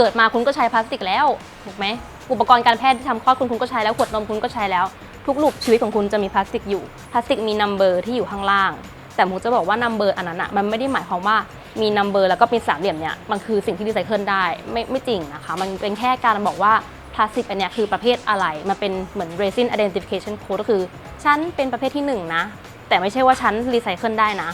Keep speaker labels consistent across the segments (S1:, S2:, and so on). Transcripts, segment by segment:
S1: เกิดมาคุณก็ใช้พลาสติกแล้วถูกไหมอุปกรณ์การแพทย์ที่ทำคลอดคุณคุณก็ใช้แล้วขวดนมคุณก็ใช้แล้ว ทุกลูกชีวิตของคุณจะมีพลาสติกอยู่พลาสติกมีนัมเบอร์ที่อยู่ข้างล่าง แต่ผมจะบอกว่านัมเบอร์อันนั้นอะมันไม่ได้หมายความว่ามีนัมเบอร์แล้วก็เป็นสามเหลี่ยมเนี่ยมันคือสิ่งที่รีไซเคิลได้ไม่ไม่จริงนะคะมันเป็นแค่การบอกว่าพลาสติกอันนี้คือประเภทอะไร มันเป็นเหมือน resin identification code ก็คือ ฉันเป็นประเภทที่หนึ่งนะ แต่ไม่ใช่ว่าฉันรีไซเคิลได้นะ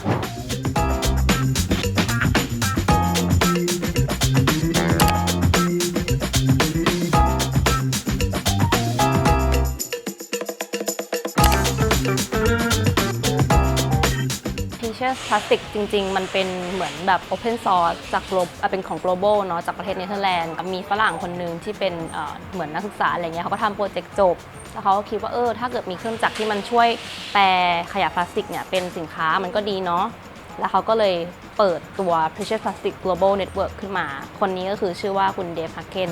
S1: Teachers Plastic จริง ๆ มันเป็นเหมือนแบบ Open Source จาก Glo- อะเป็นของ global เนาะจากประเทศเนเธอร์แลนด์มีฝรั่งคนหนึ่งที่เป็นเอ่อเหมือนนักศึกษาอะไรเงี้ยเขาก็ทำโปรเจกต์จบแล้วเขาก็คิดว่าเออถ้าเกิดมีเครื่องจักรที่มันช่วยแปลขยะพลาสติกเนี่ยเป็นสินค้ามันก็ดีเนาะแล้วเขาก็เลยเปิดตัว Precious Plastic Global Network ขึ้นมา คนนี้ก็คือชื่อว่าคุณเดฟฮักเกน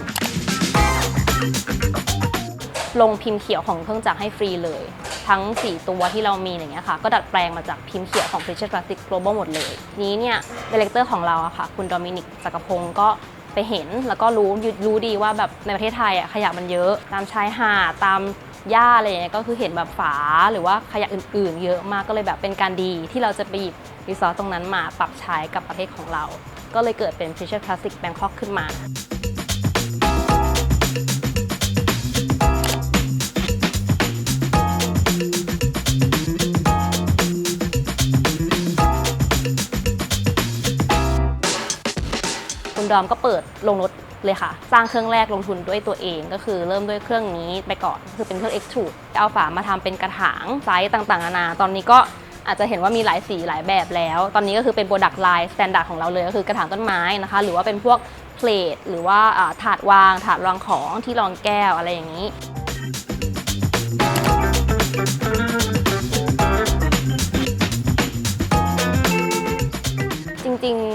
S1: ลงพิมพ์เขียวของเครื่องจักรให้ฟรีเลย ทั้ง 4 ตัวที่เรามีอย่างเงี้ยค่ะก็ดัดแปลงมาจากพิมพ์เขียวของ Precious Plastic Global หมดเลย นี้เนี่ยดีเลกเตอร์ของเราอะค่ะคุณโดมินิกจักรพงศ์ก็ไปเห็นแล้วก็รู้รู้ดีว่าแบบในประเทศไทยอะขยะมันเยอะ ตามชายหาดตามหญ้าอะไรอย่างเงี้ยก็คือเห็นแบบฝาหรือว่าขยะอื่นๆ เยอะมากก็เลยแบบเป็นการดีที่เราจะไปหยิบรีซอสตรงนั้นมาปรับใช้กับประเทศของเรา ก็เลยเกิดเป็น Precious Plastic Bangkok ขึ้นมา คุณดอมก็เปิดลงรถเลยค่ะ สร้างเครื่องแรกลงทุนด้วยตัวเอง ก็คือเริ่มด้วยเครื่องนี้ไปก่อน คือเป็นเครื่อง extrude เอาฝามาทำเป็นกระถางไซส์ต่างๆนานาตอนนี้ก็อาจจะเห็นว่ามีหลายสีหลายแบบแล้ว ตอนนี้ก็คือเป็นโปรดักต์ไลน์สแตนดาร์ดของเราเลย ก็คือกระถางต้นไม้นะคะ หรือว่าเป็นพวกเพลทหรือว่าอ่าถาดวาง ถาดรองของที่รองแก้วอะไรอย่างนี้จริงๆ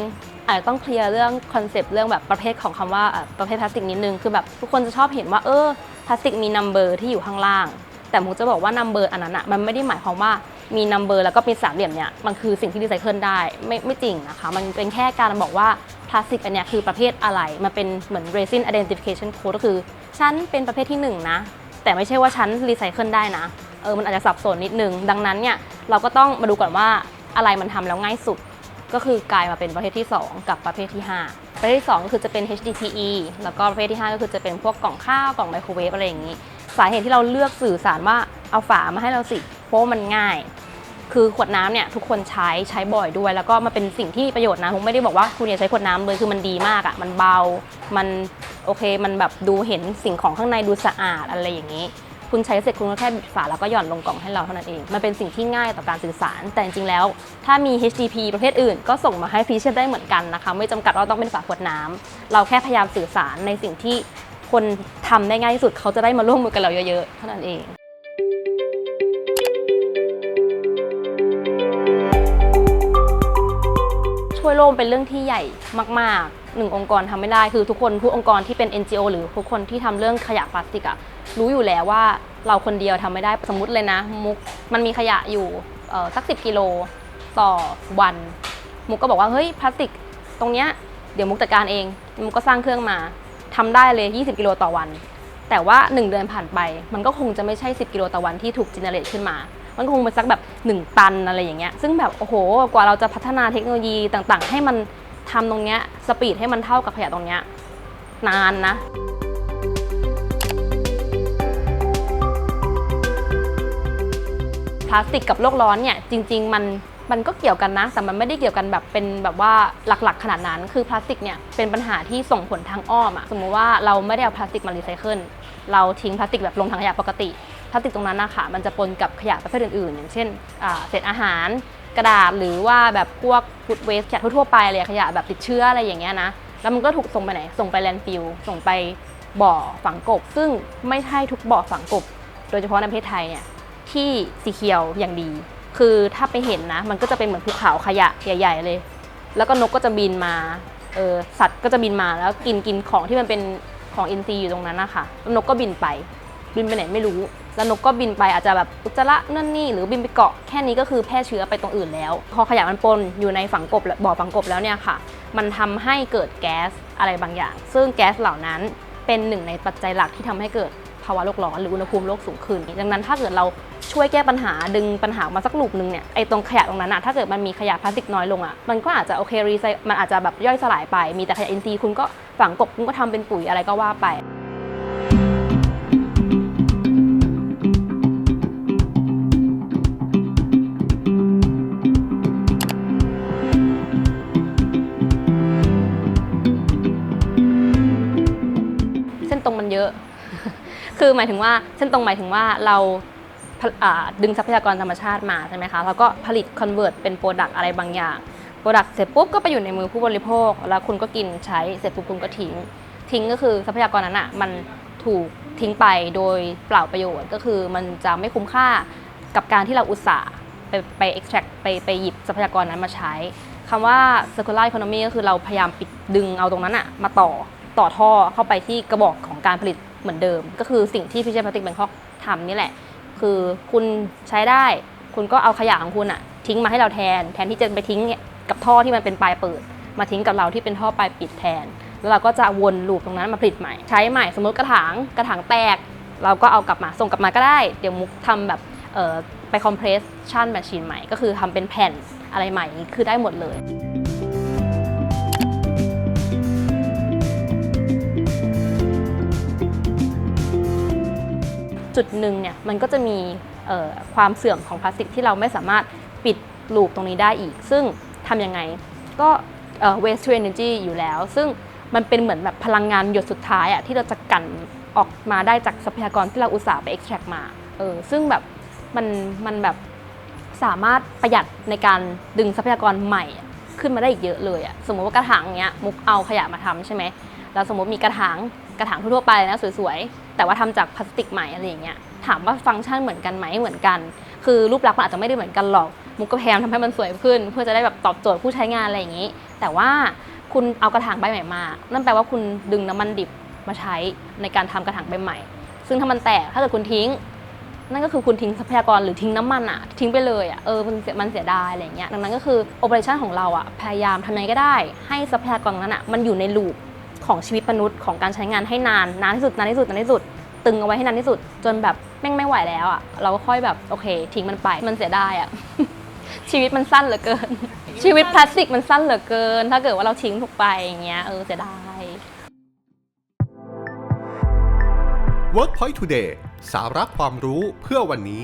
S1: อาจจะต้องเคลียร์เรื่องคอนเซปต์เรื่องแบบประเภทของคำว่าประเภทพลาสติกนิดนึงคือแบบทุกคนจะชอบเห็นว่าเออพลาสติกมีนัมเบอร์ที่อยู่ข้างล่าง แต่ผมจะบอกว่านัมเบอร์อันนั้นอะมันไม่ได้หมายความว่ามีนัมเบอร์แล้วก็เป็นสามเหลี่ยมเนี่ยมันคือสิ่งที่รีไซเคิลได้ไม่ไม่จริงนะคะ มันเป็นแค่การบอกว่าพลาสติกอันเนี้ยคือประเภทอะไร มันเป็นเหมือน resin identification code ก็คือฉันเป็นประเภทที่หนึ่งนะ แต่ไม่ใช่ว่าฉันรีไซเคิลได้นะเออมันอาจจะสับสนนิดนึง ดังนั้นเนี่ยเราก็ต้องมาดูก่อนว่าอะไรมันทำแล้วง่ายสุด ก็คือกลายมาเป็นประเภทที่ 2 กับประเภทที่ 5 ประเภทที่ 2 ก็คือจะเป็น HDPE แล้วก็ประเภทที่ 5 ก็คือจะเป็นพวกกล่องข้าวกล่องไมโครเวฟอะไรอย่างนี้ สาเหตุที่เราเลือกสื่อสารว่าเอาฝามาให้เราสิเพราะมันง่าย คือขวดน้ำเนี่ยทุกคนใช้ใช้บ่อยด้วย แล้วก็มันเป็นสิ่งที่มีประโยชน์นะผมไม่ได้บอกว่าคุณอย่าใช้ขวดน้ำเลยคือมันดีมากอะ่ะมันเบา มันโอเคมันแบบดูเห็นสิ่งของข้างในดูสะอาดอะไรอย่างนี้ คุณใช้เสร็จคุณก็แค่บิดฝาแล้วก็หย่อนลงกล่องให้เราเท่านั้นเอง มันเป็นสิ่งที่ง่ายต่อการสื่อสาร แต่จริงๆแล้ว ถ้ามี HDP ประเภทอื่น ก็ส่งมาให้ฟีเช่ได้เหมือนกันนะคะ ไม่จำกัดว่าต้องเป็นฝาขวดน้ำเราแค่พยายามสื่อสารในสิ่งที่คนทำได้ง่ายที่สุดเขาจะได้มาร่วมมือกับเราเยอะๆเท่านั้นเอง วยโลกเป็นเรื่องที่ใหญ่มากๆหนึ่งองค์กรทำไม่ได้คือทุกคนทุกองค์กรที่เป็น NGO หรือทุกคนที่ทำเรื่องขยะพลาสติกอะรู้อยู่แล้วว่าเราคนเดียวทำไม่ได้สมมติเลยนะ มุกมันมีขยะอยู่สักสิบกิโลต่อวัน มุกก็บอกว่าเฮ้ยพลาสติกตรงเนี้ยเดี๋ยวมุกจัดการเอง มุกก็สร้างเครื่องมาทำได้เลย 20 กิโลต่อวัน แต่ว่า 1 เดือนผ่านไป มันก็คงจะไม่ใช่ 10 กิโลต่อวันที่ถูกจินเนเรตขึ้นมา มันคงเป็นสักแบบ 1 ตันอะไรอย่างเงี้ยซึ่งแบบโอ้โหกว่าเราจะพัฒนาเทคโนโลยีต่างๆ ให้มันทำตรงเนี้ยสปีดให้มันเท่ากับขยะตรงเนี้ยนานนะพลาสติกกับโลกร้อนเนี่ยจริง ๆ มันมันก็เกี่ยวกันนะแต่มันไม่ได้เกี่ยวกันแบบเป็นแบบว่าหลักๆ ขนาดนั้นคือพลาสติกเนี่ยเป็นปัญหาที่ส่งผลทางอ้อมอะสมมุติว่าเราไม่ได้เอาพลาสติกมารีไซเคิลเราทิ้งพลาสติกแบบลงถังขยะปกติ พลาสติกตรงนั้นนะคะมันจะปนกับขยะประเภทอื่นๆ อย่างเช่นเศษอาหารกระดาษหรือว่าแบบพวกฟูดเวสขยะทั่วๆไปเลยขยะแบบติดเชื้ออะไรอย่างเงี้ยนะแล้วมันก็ถูกส่งไปไหนส่งไปแลนด์ฟิลส่งไปบ่อฝังกบ ซึ่งไม่ใช่ทุกบ่อฝังกบ โดยเฉพาะในประเทศไทยเนี่ยที่สีเขียวอย่างดี คือถ้าไปเห็นนะ มันก็จะเป็นเหมือนภูเขาขยะใหญ่ ๆ เลย แล้วก็นกก็จะบินมาเออสัตว์ก็จะบินมาแล้วกินกินของที่มันเป็นของอินทรีย์อยู่ตรงนั้นนะคะแล้วนกก็บินไป บินไปไหนไม่รู้ แล้วนกก็บินไปอาจจะแบบอุจจาระนั่นนี่หรือบินไปเกาะแค่นี้ก็คือแพร่เชื้อไปตรงอื่นแล้ว พอขยะมันปนอยู่ในฝังกบบ่อฝังกบแล้วเนี่ยค่ะ มันทำให้เกิดแก๊สอะไรบางอย่าง ซึ่งแก๊สเหล่านั้นเป็นหนึ่งในปัจจัยหลักที่ทำให้เกิดภาวะโลกร้อนหรืออุณหภูมิโลกสูงขึ้น ดังนั้นถ้าเกิดเราช่วยแก้ปัญหาดึงปัญหามาสักลูกหนึ่งเนี่ยไอ้ตรงขยะตรงนั้นอะถ้าเกิดมันมีขยะพลาสติกน้อยลงอะมันก็อาจจะโอเครีไซมันอาจจะแบบย่อยสลายไป มีแต่ขยะอินทรีย์คุณก็ฝังกบคุณก็ทำเป็นปุ๋ยอะไรก็ว่าไป คือหมายถึงว่าเส้นตรงหมายถึงว่าเราดึงทรัพยากรธรรมชาติมาใช่ไหมคะแล้วก็ผลิตคอนเวิร์ตเป็นโปรดักต์อะไรบางอย่างโปรดักต์เสร็จปุ๊บก็ไปอยู่ในมือผู้บริโภค แล้วคุณก็กินใช้เสร็จปุ๊บคุณก็ทิ้ง ทิ้งก็คือทรัพยากรนั้นอะมันถูกทิ้งไปโดยเปล่าประโยชน์ ก็คือมันจะไม่คุ้มค่ากับการที่เราอุตส่าห์ไปไป extract ไปไปหยิบทรัพยากรนั้นมาใช้คำว่า circular economy ก็คือเราพยายามปิดดึงเอาตรงนั้นอะมาต่อต่อท่อเข้าไปที่กระบอกของการผลิต เหมือนเดิม ก็คือสิ่งที่พิเชษพลาสติกแบงคอกทำนี่แหละ คือคุณใช้ได้ คุณก็เอาขยะของคุณอะทิ้งมาให้เราแทน แทนที่จะไปทิ้งเนี่ยกับท่อที่มันเป็นปลายเปิด มาทิ้งกับเราที่เป็นท่อปลายปิดแทน แล้วเราก็จะวนลูปตรงนั้นมาผลิตใหม่ ใช้ใหม่สมมติกระถางกระถางแตก เราก็เอากลับมาส่งกลับมาก็ได้ เดี๋ยวมุกทำแบบไปคอมเพรสชันแมชชีนใหม่ ก็คือทำเป็นแผ่นอะไรใหม่คือได้หมดเลย จุดหนึ่งเนี่ยมันก็จะมีความเสื่อมของพลาสติกที่เราไม่สามารถปิดลูปตรงนี้ได้อีก ซึ่งทำยังไงก็เอ่อ waste to energy อยู่แล้ว ซึ่งมันเป็นเหมือนแบบพลังงานหยดสุดท้ายอะที่เราจะกันออกมาได้จากทรัพยากรที่เราอุตส่าห์ไป extract มาเออซึ่งแบบมันมันแบบสามารถประหยัดในการดึงทรัพยากรใหม่ขึ้นมาได้อีกเยอะเลยอะสมมติว่ากระถางเนี้ยมุกเอาขยะมาทำใช่ไหมแล้วสมมติมีกระถางกระถางทั่วไปนะสวยๆ แต่ว่าทำจากพลาสติกใหม่อะไรอย่างเงี้ยถามว่าฟังก์ชันเหมือนกันไหมเหมือนกัน คือรูปลักษณ์มันอาจจะไม่ได้เหมือนกันหรอกมุกก็พยายามทำให้มันสวยขึ้น เพื่อจะได้แบบตอบโจทย์ผู้ใช้งานอะไรอย่างงี้ แต่ว่าคุณเอากระถางใบใหม่มา นั่นแปลว่าคุณดึงน้ำมันดิบมาใช้ในการทำกระถางใบใหม่ ซึ่งถ้ามันแตกถ้าเกิดคุณทิ้ง นั่นก็คือคุณทิ้งทรัพยากรหรือทิ้งน้ำมันอะทิ้งไปเลยอะเออมันเสียมันเสียดายอะไรอย่างเงี้ยดังนั้นก็คือโอเปอเรชันของเราอะพยายามทำยังไงก็ได้ ให้ทรัพยากรนั้นอะมันอยู่ในลูป ของชีวิตมนุษย์ของการใช้งานให้นานนานที่สุดนานที่สุดนานที่สุด ตึงเอาไว้ให้นานที่สุด จนแบบแม่งไม่ไหวแล้วอะเราก็ค่อยแบบโอเค ทิ้งมันไปมันเสียดายอะชีวิตมันสั้นเหลือเกิน ชีวิตพลาสติกมันสั้นเหลือเกิน ถ้าเกิดว่าเราทิ้งถูกไปอย่างเงี้ยเออเสียดาย
S2: WorkPoint Today สาระความรู้เพื่อวันนี้